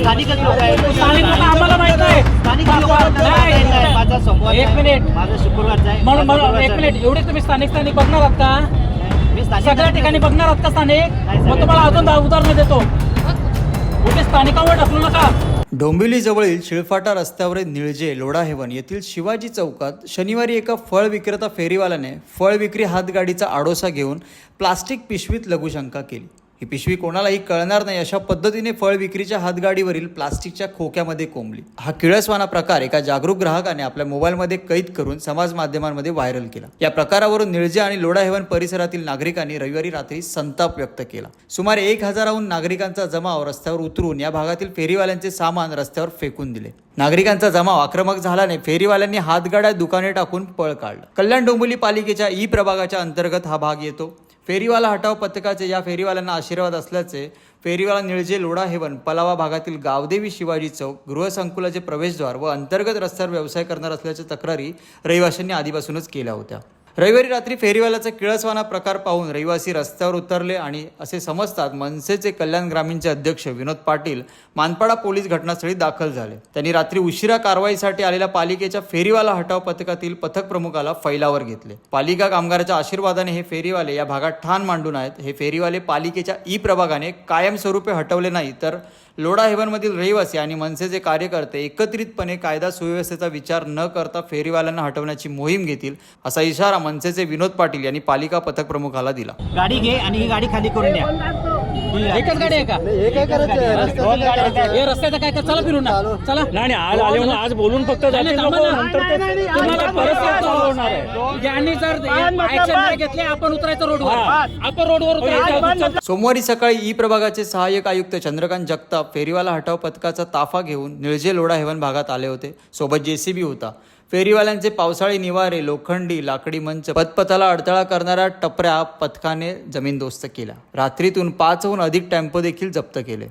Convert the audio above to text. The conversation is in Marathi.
स्थानिकच लोक आहेत. स्थानिक लोकं आम्हाला माहीत नाही. स्थानिक लोक नाही, नाही. माझा सोमवार एक मिनिट. माझा शुक्रवारचा आहे. म्हणून माझा म्हणून एक गुरुवारचा मिनिट. एवढे तुम्ही स्थानिक स्थानिक बघणार आहात का? आहे. मी स्थानिक सगळ्या ठिकाणी बघणार आहात का स्थानिक? नाही, मग तुम्हाला अजून दहा उदाहरणं देतो. कुठे स्थानिकांवर ढकलू नका. डोंबिवलीजवळील शिळफाटा रस्त्यावरील निळजे लोढा हेवन येथील शिवाजी चौकात शनिवारी एका फळ विक्रेता फेरीवाल्याने फळ विक्री हातगाडीचा आडोसा घेऊन प्लास्टिक पिशवीत लघुशंका केली. ही पिशवी कोणालाही कळणार नाही अशा पद्धतीने फळ विक्रीच्या हातगाडीवरील प्लास्टिकच्या खोक्यामध्ये कोंबली. हा किळसवाना प्रकार एका जागरूक ग्राहकाने आपल्या मोबाईलमध्ये कैद करून समाज माध्यमांमध्ये व्हायरल केला. या प्रकारावरून निळजे आणि लोढा हेवन परिसरातील नागरिकांनी रविवारी रात्री संताप व्यक्त केला. सुमारे एक हजाराहून नागरिकांचा जमाव रस्त्यावर उतरून या भागातील फेरीवाल्यांचे सामान रस्त्यावर फेकून दिले. नागरिकांचा जमाव आक्रमक झाल्याने फेरीवाल्यांनी हातगाड्या दुकाने टाकून पळ काढलं. कल्याण डोंबिवली पालिकेच्या ई प्रभागाच्या अंतर्गत हा भाग येतो. फेरीवाला हटाव पथकाचे या फेरीवाल्यांना आशीर्वाद असल्याचे फेरीवाला निळजे लोढा हेवन पलावा भागातील गावदेवी शिवाजी चौक गृहसंकुलाचे प्रवेशद्वार व अंतर्गत रस्त्यावर व्यवसाय करणार असल्याच्या तक्रारी रहिवाशांनी आधीपासूनच केल्या होत्या. रविवारी रात्री फेरीवाल्याचा किळसवाना प्रकार पाहून रहिवासी रस्त्यावर उतरले आणि असे समजतात मनसेचे कल्याण ग्रामीणचे अध्यक्ष विनोद पाटील मानपाडा पोलीस घटनास्थळी दाखल झाले. त्यांनी रात्री उशिरा कारवाईसाठी आलेल्या पालिकेच्या फेरीवाला हटाव पथकातील पथक प्रमुखाला फैलावर घेतले. पालिका कामगाराच्या आशीर्वादाने हे फेरीवाले या भागात ठाण मांडून आहेत. हे फेरीवाले पालिकेच्या ई प्रभागाने कायमस्वरूपी हटवले नाही तर लोढा हेवनमधील रहिवासी आणि मनसेचे कार्यकर्ते एकत्रितपणे कायदा सुव्यवस्थेचा विचार न करता फेरीवाल्यांना हटवण्याची मोहीम घेतील असा इशारा मनसेचे विनोद पाटील यांनी पालिका पथक प्रमुखाला दिला. गाडी घे आणि ही गाडी खाली करून द्या एकच गाडी आहे का. हे रस्त्याचं काय चला फिरून ना. चला. नाही नाही, आज आले म्हणून आज बोलून फक्त नाही, जातील थांबा लोकं, ना. नंतर ते तुम्हाला परत चालू होणार आहे. सांगतो. यांनी जर ऍक्शन नाही घेतले आपण उतरायचं रोडवर. आपण रोडवर उतरायचं. सोमवारी सकाळी ई प्रभागाचे सहाय्यक आयुक्त चंद्रकांत जगताप फेरीवाला हटाव पथकाचा ताफा घेऊन निळजे लोढा हेवन भागात आले होते. सोबत जेसीबी होता. फेरीवाल्यांचे पावसाळी निवारे लोखंडी लाकडी मंच पथपथाला अडथळा करणाऱ्या टपऱ्या पथकाने जमीनदोस्त केल्या. रात्रीतून पाचहून अधिक टेम्पो देखील जप्त केले.